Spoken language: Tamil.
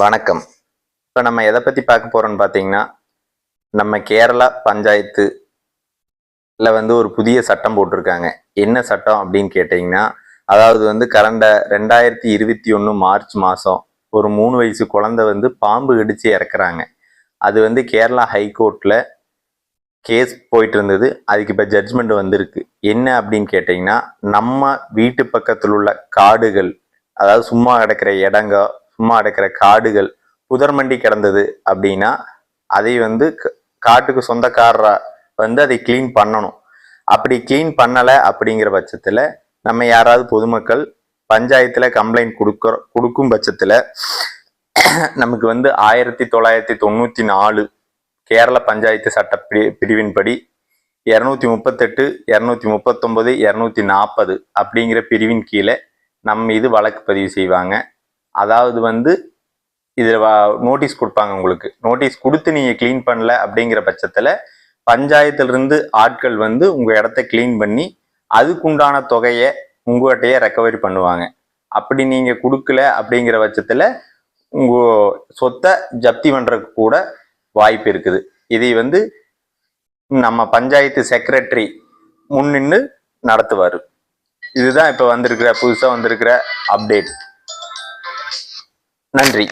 வணக்கம். இப்போ நம்ம எதை பற்றி பார்க்க போகிறோம்னு பார்த்தீங்கன்னா நம்ம கேரளா பஞ்சாயத்துல வந்து ஒரு புதிய சட்டம் போட்டிருக்காங்க. என்ன சட்டம் அப்படின்னு கேட்டிங்கன்னா அதாவது வந்து கடந்த ரெண்டாயிரத்தி இருபத்தி ஒன்று மார்ச் மாதம் ஒரு மூணு வயசு குழந்தை வந்து பாம்பு கடிச்சு இறக்குறாங்க. அது வந்து கேரளா ஹைகோர்ட்டில் கேஸ் போயிட்டு இருந்தது. அதுக்கு இப்போ ஜட்ஜ்மெண்ட் வந்திருக்கு. என்ன அப்படின்னு கேட்டிங்கன்னா நம்ம வீட்டு பக்கத்தில் உள்ள காடுகள் அதாவது சும்மா கிடக்கிற இடங்க சும்மா அடைக்கிற காடுகள் புதர்மண்டி கிடந்தது அப்படின்னா அதை வந்து க- காட்டுக்கு சொந்தக்காரரா வந்து அதை க்ளீன் பண்ணணும். அப்படி க்ளீன் பண்ணலை அப்படிங்கிற பட்சத்தில் நம்ம யாராவது பொதுமக்கள் பஞ்சாயத்தில் கம்ப்ளைண்ட் கொடுக்குற கொடுக்கும் பட்சத்தில் நமக்கு வந்து ஆயிரத்தி தொள்ளாயிரத்தி தொண்ணூற்றி நாலு கேரள பஞ்சாயத்து சட்ட பிரி பிரிவின்படி இரநூத்தி முப்பத்தெட்டு இரநூத்தி முப்பத்தொம்பது இரநூத்தி நாற்பது அப்படிங்கிற பிரிவின் கீழே நம்ம இது வழக்கு பதிவு செய்வாங்க. அதாவது வந்து இதில் நோட்டீஸ் கொடுப்பாங்க உங்களுக்கு. நோட்டீஸ் கொடுத்து நீங்கள் க்ளீன் பண்ணல அப்படிங்கிற பட்சத்தில் பஞ்சாயத்திலிருந்து ஆட்கள் வந்து உங்கள் இடத்த க்ளீன் பண்ணி அதுக்குண்டான தொகையை உங்கள்கிட்டயே ரெக்கவரி பண்ணுவாங்க. அப்படி நீங்கள் கொடுக்கல அப்படிங்கிற பட்சத்தில் உங்கள் சொத்தை ஜப்தி பண்ணுறதுக்கு கூட வாய்ப்பு இருக்குது. இதை வந்து நம்ம பஞ்சாயத்து செக்ரட்டரி முன்னின்று நடத்துவார். இதுதான் இப்போ வந்திருக்கிற புதுசாக வந்திருக்கிற அப்டேட் நன்றி.